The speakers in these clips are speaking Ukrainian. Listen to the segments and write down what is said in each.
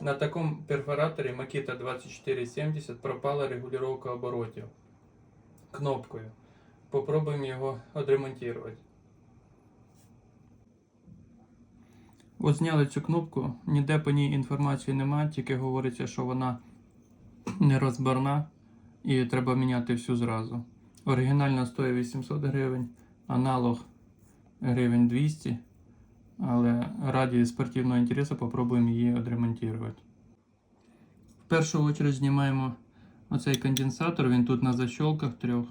На такому перфораторі Makita 2470 пропала регулювання оборотів кнопкою. Попробуємо його відремонтувати. От зняли цю кнопку, ніде по ній інформації немає, тільки говориться, що вона нерозборна і треба міняти всю зразу. Оригінальна стоїть 800 гривень, аналог гривень 200, але раді спортивного інтересу попробуємо її відремонтувати. В першу чергу знімаємо оцей конденсатор, він тут на защолках трьох.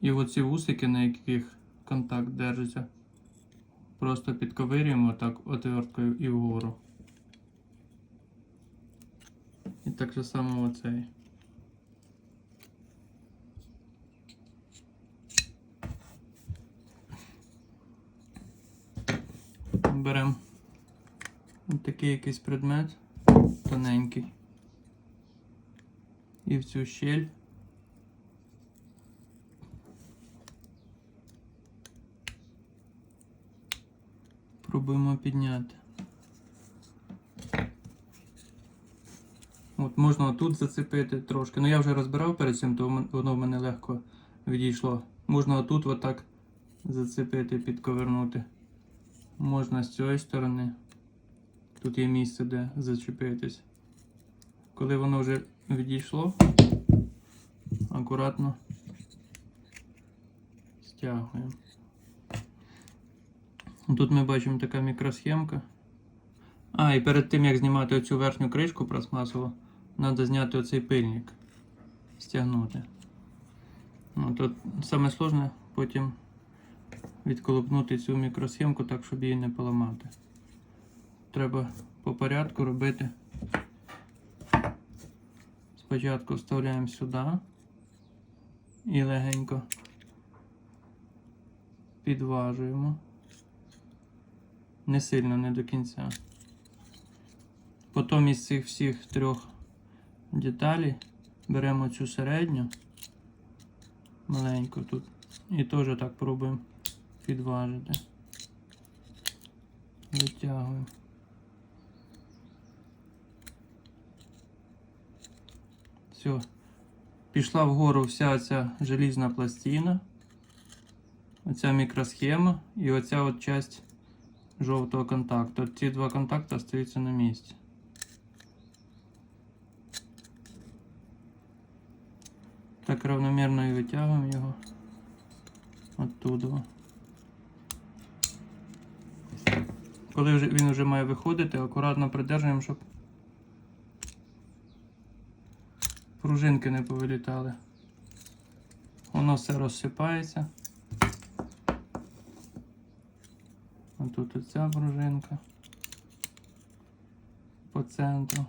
І оці вусики, на яких контакт держиться, просто підковирюємо так отверткою і вгору. І так же само оцей. Беремо такий якийсь предмет тоненький. І в цю щель. Пробуємо підняти. От можна тут зацепити трошки. Ну я вже розбирав перед цим, то воно в мене легко відійшло. Можна отут отак зацепити, підковернути. Можна з цієї сторони. Тут є місце, де зачепитись. Коли воно вже відійшло, акуратно стягуємо. Тут ми бачимо така мікросхемка. А, і перед тим як знімати оцю верхню кришку пластмасову, треба зняти оцей пильник. Стягнути. Ну, тут саме сложне потім відколупнути цю мікросхемку так, щоб її не поламати. Треба по порядку робити. Спочатку вставляємо сюди і легенько підважуємо. Не сильно, не до кінця. Потім із цих всіх трьох деталей беремо цю середню маленьку тут і теж так пробуємо підважити. Витягуємо. Все. Пішла вгору вся ця желізна пластина, оця мікросхема і оця от часть жовтого контакту. Ці два контакти остаються на місці. Так равномірно і витягуємо його оттуда. Коли вже він вже має виходити, акуратно придержуємо, щоб пружинки не повилітали. Воно все розсипається. Отут оця пружинка по центру.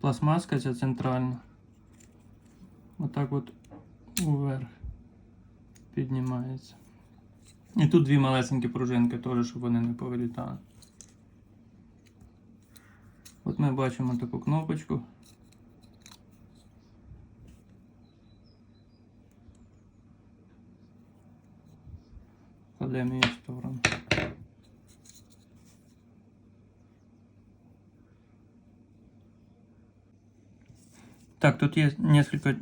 Пластмаска ця центральна. Отак от уверх піднімається. І тут дві малесенькі пружинки теж, щоб вони не повилітали. От ми бачимо таку кнопочку. Кладемо її в сторону. Так, тут є кілька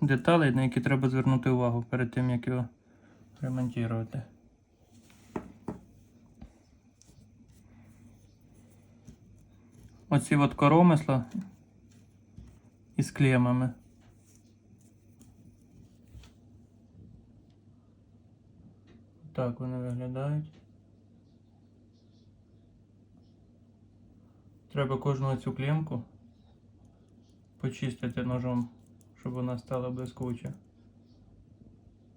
деталей, на які треба звернути увагу перед тим, як його ремонтувати. Оці от коромисла із клемами. Так вони виглядають. Треба кожну цю клемку почистити ножом, щоб вона стала блискуча.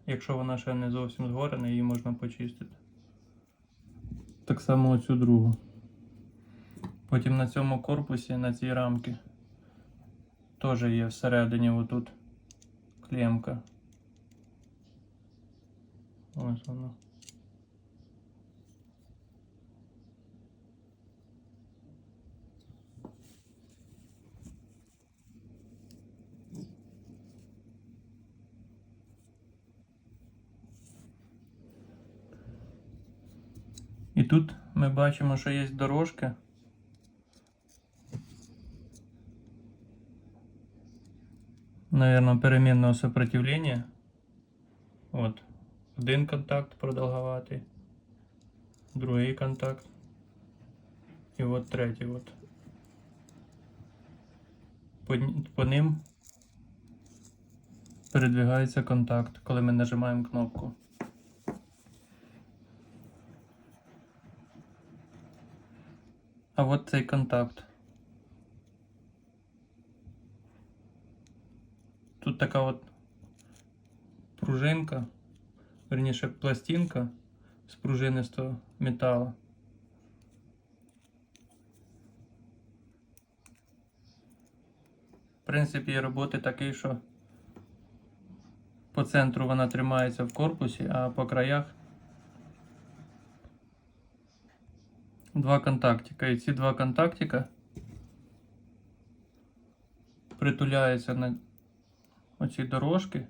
Якщо вона ще не зовсім згорена, її можна почистити. Так само оцю другу. Потім на цьому корпусі, на цій рамці, теж є всередині отут клемка. Ось вона. Тут ми бачимо, що є дорожки. Наверное, перемінного сопротивления. От. Один контакт продовгуватий. Другий контакт. І от третій от. По, по ним передвигається контакт, коли ми нажимаємо кнопку. А от цей контакт. Тут така от пружинка, верніше пластинка з пружинистого металу. Принцип її роботи такий, що по центру вона тримається в корпусі, а по краях два контактика. І ці два контактика притуляються на оці дорожки,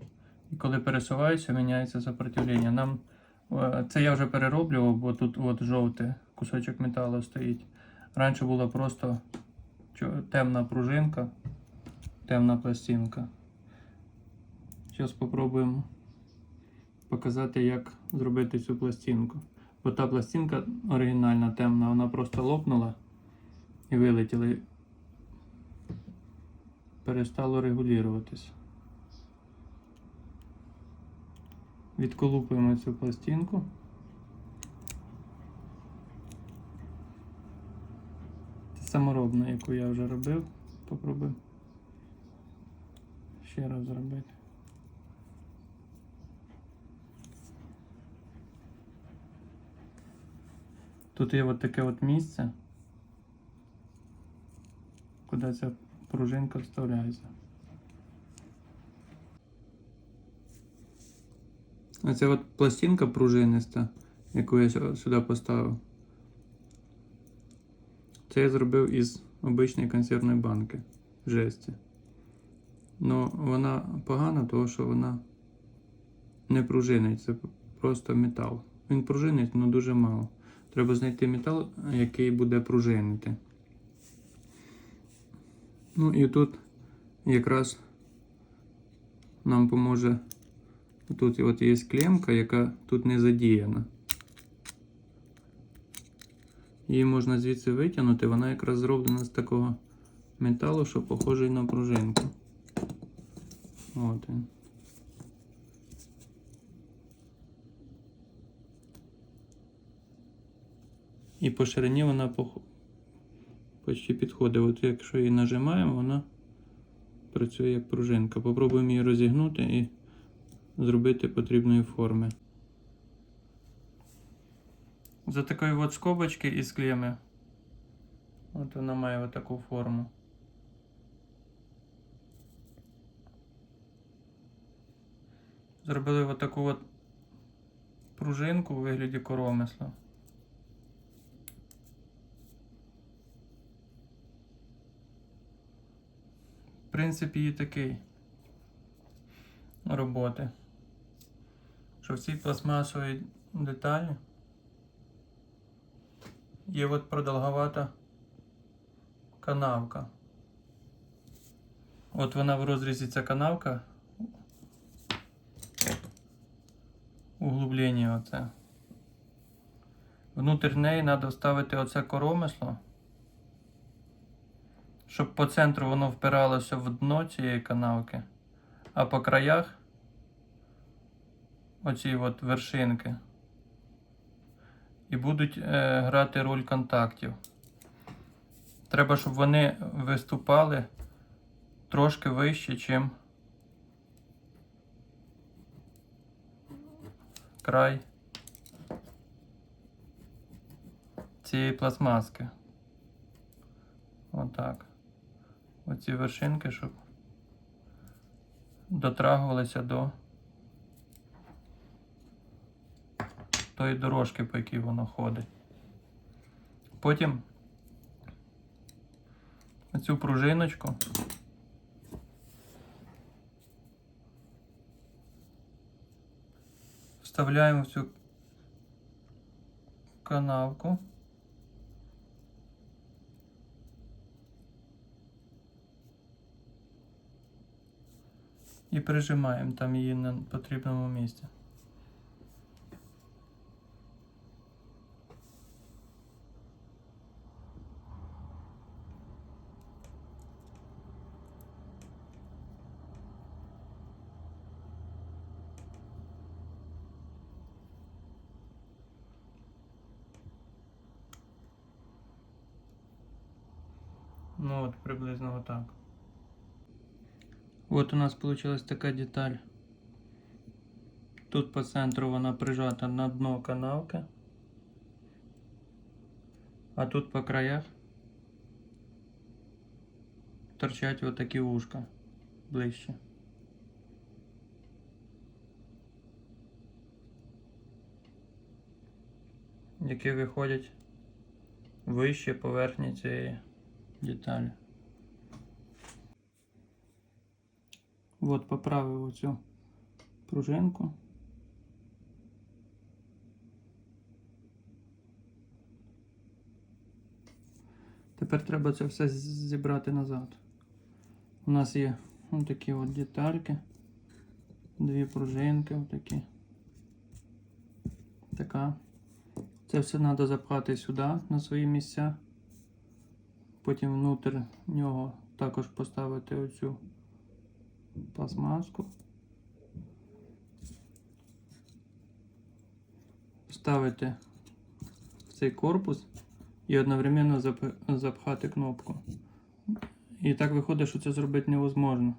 і коли пересуваються, міняється сопротивлення. Нам е, це я вже перероблював, бо тут от жовтий кусочок металу стоїть. Раніше була просто темна пружинка, темна пластинка. Зараз спробуємо показати, як зробити цю пластинку. Бо та пластинка оригінальна темна, вона просто лопнула і вилетіла. і Перестало регулюватися. Відколупуємо цю пластинку. Це саморобна, яку я вже робив. Попробуємо ще раз зробити. Тут є от таке от місце, куди ця пружинка вставляється. Оця от пластинка пружиниста, яку я сюди поставив. Це я зробив із обичної консервної банки жесті. Ну, вона погана, тому що вона не пружинить, це просто метал. Він пружинить, але дуже мало. Треба знайти метал, який буде пружинити. Ну і тут якраз нам поможе. Тут от є клемка, яка тут не задіяна. Її можна звідси витягнути, вона якраз зроблена з такого металу, що похожий на пружинку. От він. І по ширині вона пох... почти підходить. От якщо її нажимаємо, вона працює як пружинка. Попробуємо її розігнути і зробити потрібної форми. За такої от скобочки із клеми. От вона має таку форму. Зробили от таку от пружинку у вигляді коромисла. Принцип її такий роботи. Що в цій пластмасовій деталі є от продовговата канавка. От вона в розрізі ця канавка. Углублення оце. Внутрі неї треба вставити оце коромисло, щоб по центру воно впиралося в дно цієї канавки, а по краях оці от вершинки. І будуть е, грати роль контактів. Треба, щоб вони виступали трошки вище, чим край цієї пластмаски. Отак. Оці вершинки, щоб дотрагувалися до тої дорожки, по якій воно ходить. Потім оцю пружиночку вставляємо в цю канавку. І прижимаємо там її на потрібному місці. Ну от приблизно отак. От у нас получилась така деталь. Тут по центру вона прижата на дно канавки. А тут по краях торчать вот такі вушка ближче. Які виходять вище поверхні цієї деталі. От поправив оцю пружинку. Тепер треба це все зібрати назад. У нас є такі от детальки, дві пружинки отакі. Така. Це все треба запхати сюди на свої місця. Потім внутрь нього також поставити оцю пластмаску. Вставити в цей корпус і одновременно зап- запхати кнопку. І так виходить, що це зробити невозможно.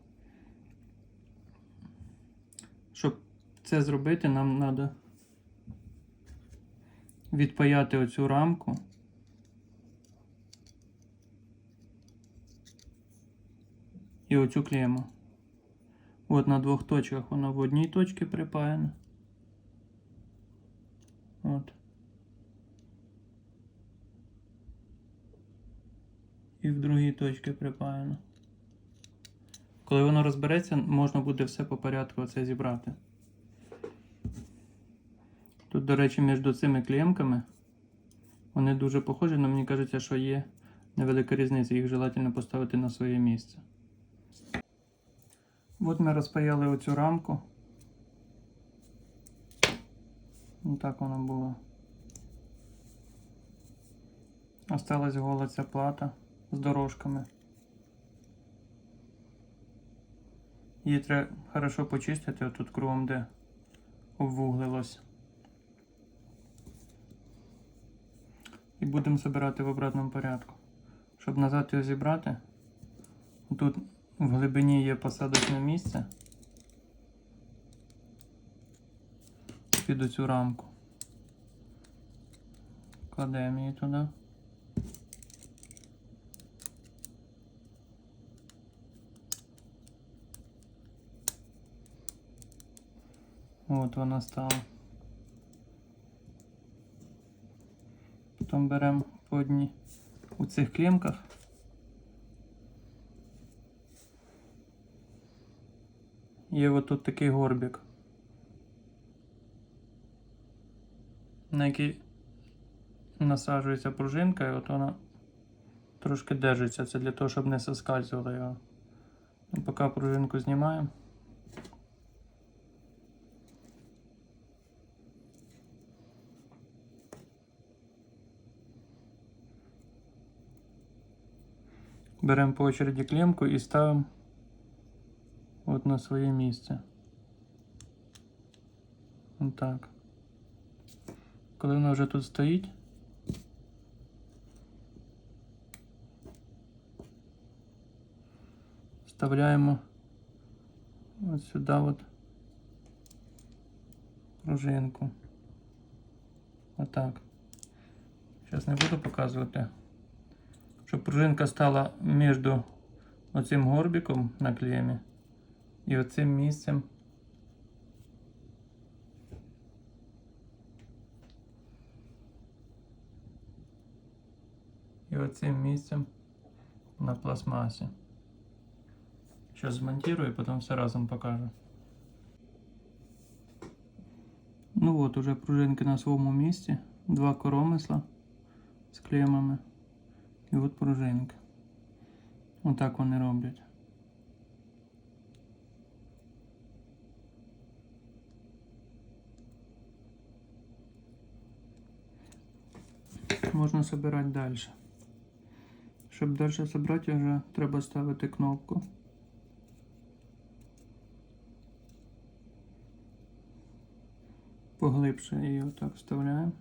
Щоб це зробити, нам треба відпаяти оцю рамку. І оцю клему. От на двох точках вона в одній точці припаяна. От. І в другій точці припаяно. Коли воно розбереться, можна буде все по порядку оце зібрати. Тут, до речі, між цими клемками вони дуже похожі, але мені кажеться, що є невелика різниця. Їх желательно поставити на своє місце. От ми розпаяли оцю рамку. Ось так воно було. Осталась гола ця плата з дорожками. Її треба хорошо почистити отут кругом, де обвуглилось. І будемо збирати в обратному порядку. Щоб назад його зібрати, тут в глибині є посадочне місце під оцю рамку. Кладемо її туди. От вона стала. Потім беремо по одній у цих клемках. Є отут такий горбик, на який насаджується пружинка, і от вона трошки держиться. Це для того, щоб не соскальзувало його. Ну, Поки пружинку знімаємо. Беремо по очереді клемку і ставимо на своє місце. Отак. Коли вона вже тут стоїть, вставляємо от сюди от пружинку. Отак. Зараз не буду показувати. Щоб пружинка стала між оцим горбиком на клемі і оцим місцем. І оцим місцем на пластмасі. Зараз змонтирую і потім все разом покажу. Ну от, уже пружинки на своєму місці. два коромисла з клемами і от пружинки. Отак вони роблять. Можна собирати далі. Щоб далі собрати, вже треба ставити кнопку. Поглибше її отак вставляємо.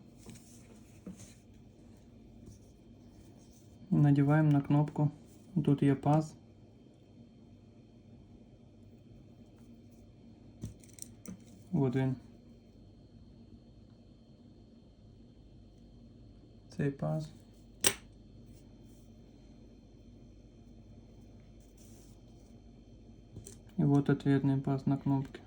Надіваємо на кнопку. Тут є паз. От він. Цей паз. И вот ответный паз на кнопке.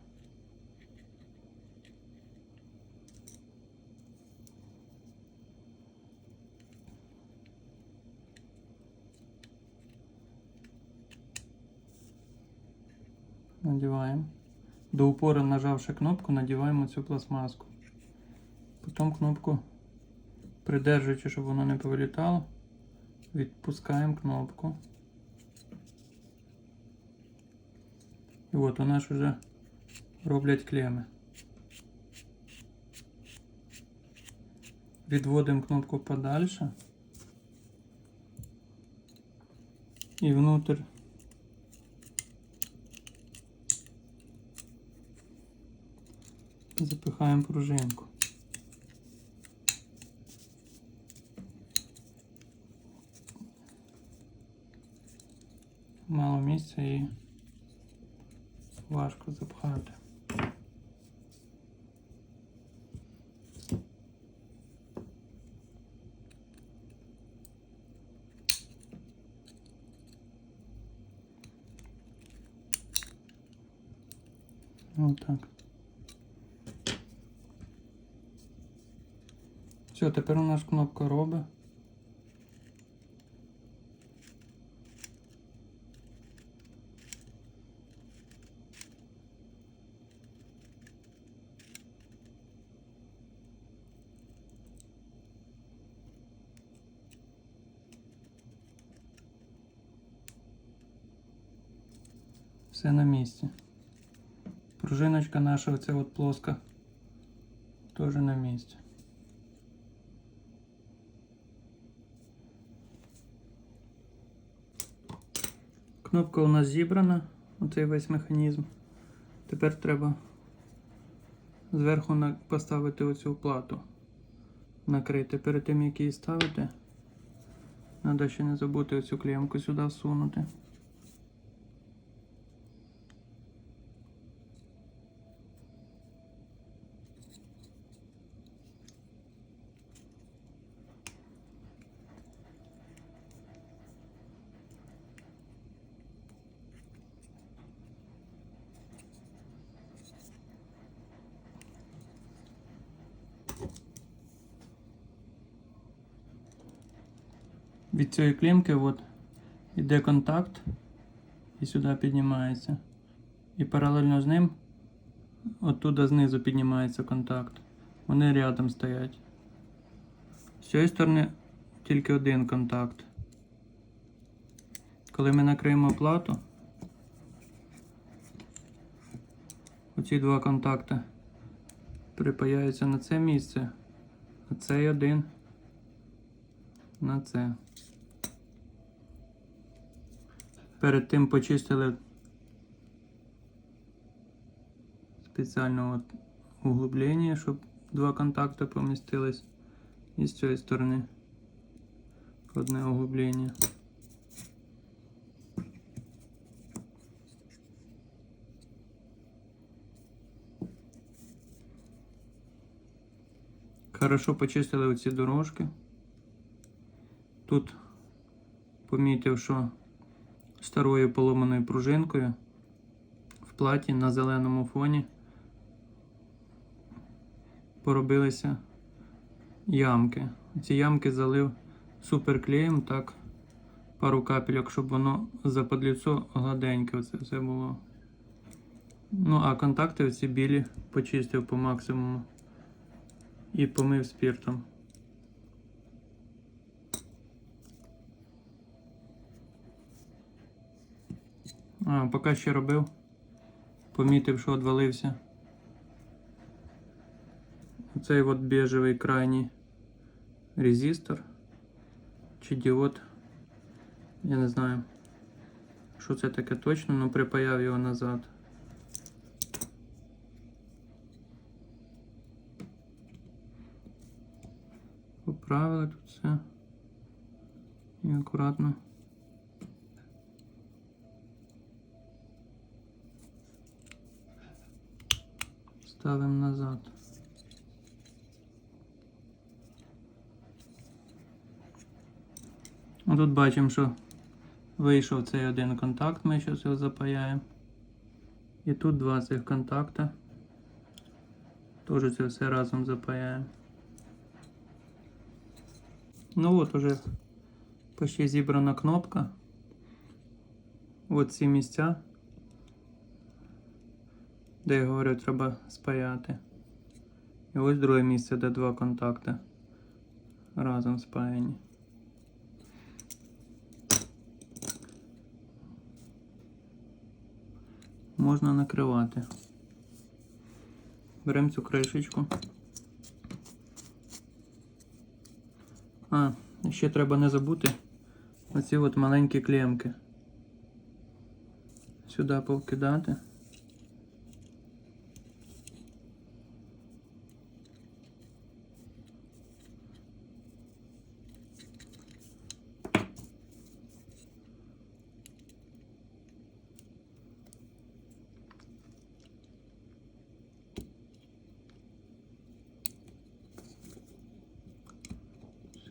Надеваем. До упора нажавши кнопку, надеваем цю пластмаску. Потім кнопку, придержуючи, щоб воно не повилітало, відпускаємо кнопку. І от у нас вже роблять клеми. Відводимо кнопку подальше. І внутрь запихаємо пружинку. Місця і важко запхати. Отак. Все, тепер у нас кнопка робить. Все на місці. Пружиночка наша, оця от плоска, теж на місці. Кнопка у нас зібрана, оцей весь механізм. Тепер треба зверху поставити оцю плату. Накрити. Перед тим як її ставити, треба ще не забути оцю клемку сюди всунути. Від цієї клемки от іде контакт і сюди піднімається. І паралельно з ним оттуда знизу піднімається контакт. Вони рядом стоять. З цієї сторони тільки один контакт. Коли ми накриємо плату, оці два контакти припаяються на це місце, а цей один на це. Перед тим почистили спеціально от углублення, щоб два контакти помістились. І з цієї сторони одне углублення. Хорошо почистили оці дорожки. Тут помітив, що старою поломаною пружинкою в платі на зеленому фоні поробилися ямки. Ці ямки залив суперклеєм, так, пару капельок, щоб воно западліцо гладеньке оце все було. Ну, а контакти оці білі почистив по максимуму і помив спіртом. А, поки ще робив, помітив, що відвалився. Оцей от біжевий крайній резистор чи діод. Я не знаю, що це таке точно, але припаяв його назад. Поправили тут все. І акуратно. Ставимо назад. Ну, Тут бачимо, що вийшов цей один контакт, ми зараз його запаяємо. І тут два цих контакта. Теж це все разом запаяємо. Ну от уже почти зібрана кнопка. От ці місця, де я говорю, треба спаяти. І ось друге місце, де два контакти разом спаяні. Можна накривати. Беремо цю кришечку. А, ще треба не забути оці от маленькі клемки. Сюди повкидати.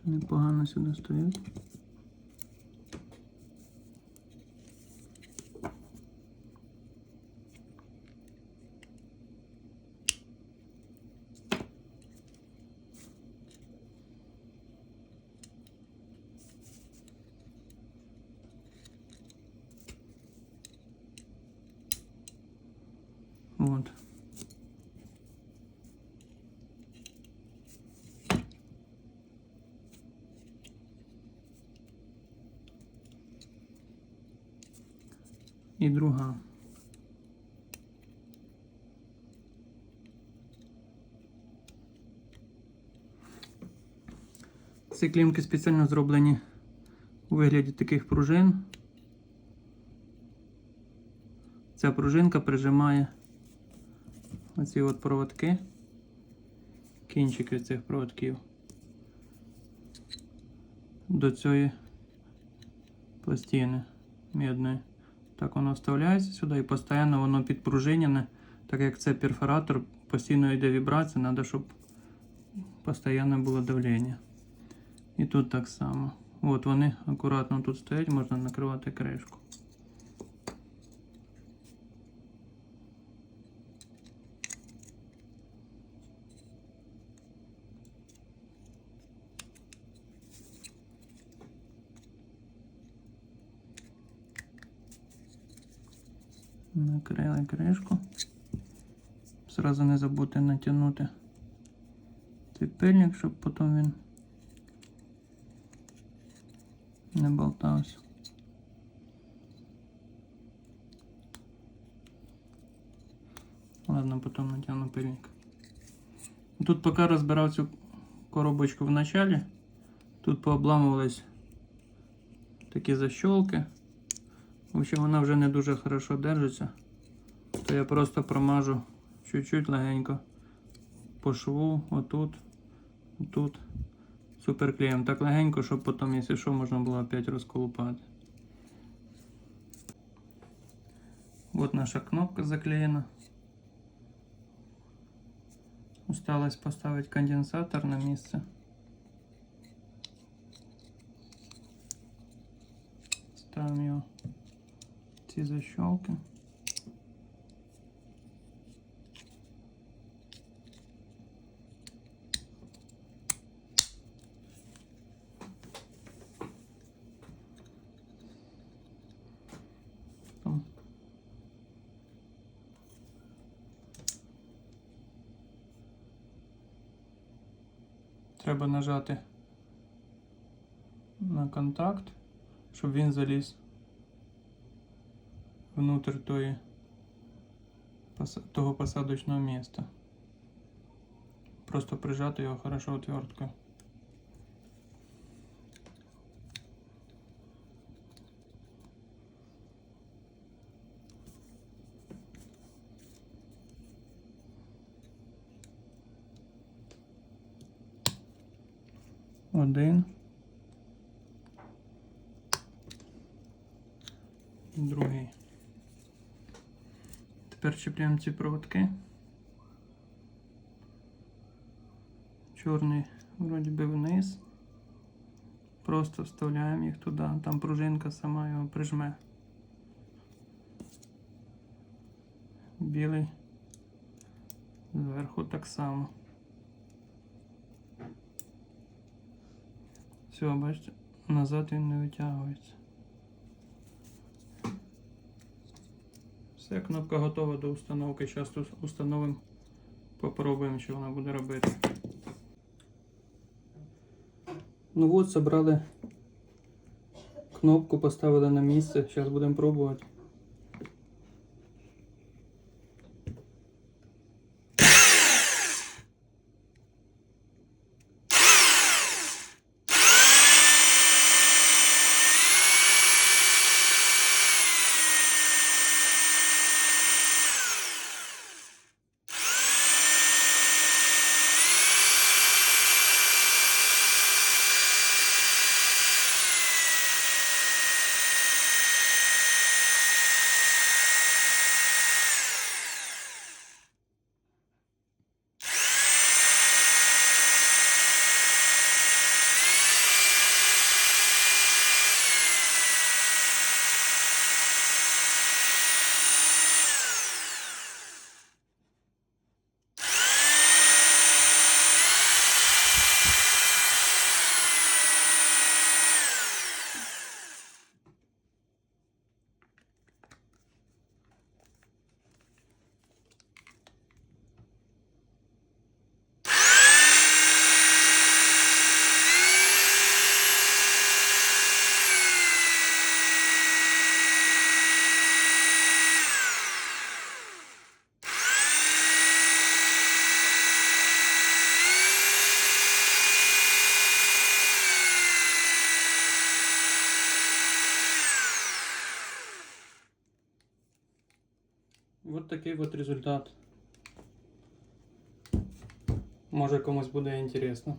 Непогано сюди стоять. Вот. І друга. Ці клімки спеціально зроблені у вигляді таких пружин. Ця пружинка прижимає оці от проводки, кінчики цих проводків до цієї пластини мідної. Так воно вставляється сюди і постійно воно підпружинене, так як це перфоратор, постійно йде вібрація, треба, щоб постійно було давлення. І тут так само. От вони акуратно тут стоять, можна накривати кришку. Накрили кришку. Зразу не забудьте натягнути цей пильник, щоб потім він не болтався. Ладно, потім натягну пильник. Тут поки розбирав цю коробочку в началі, тут пообламувались такі защолки. В общем, вона вже не дуже хорошо держиться. То я просто промажу чуть-чуть легенько по шву, отут, отут. Суперклеєм. Так легенько, щоб потім, якщо що, можна було опять розколупати. Вот наша кнопка заклеена. Осталось поставить конденсатор на место. Ставим его ці защелки. Треба нажати на контакт, щоб він заліз внутрь пос- того посадочного міста. Просто прижати його хорошо отверткою. Один. Другий. Тепер чіпляємо ці проводки. Чорний вроді би вниз. Просто вставляємо їх туди. Там пружинка сама його прижме. Білий. Зверху так само. Все, бачите, назад він не витягується. Все, кнопка готова до установки. Зараз тут установимо. Попробуємо, що вона буде робити. Ну от, зібрали кнопку, поставили на місце. Зараз будемо пробувати. Такий от результат. Може комусь буде інтересно.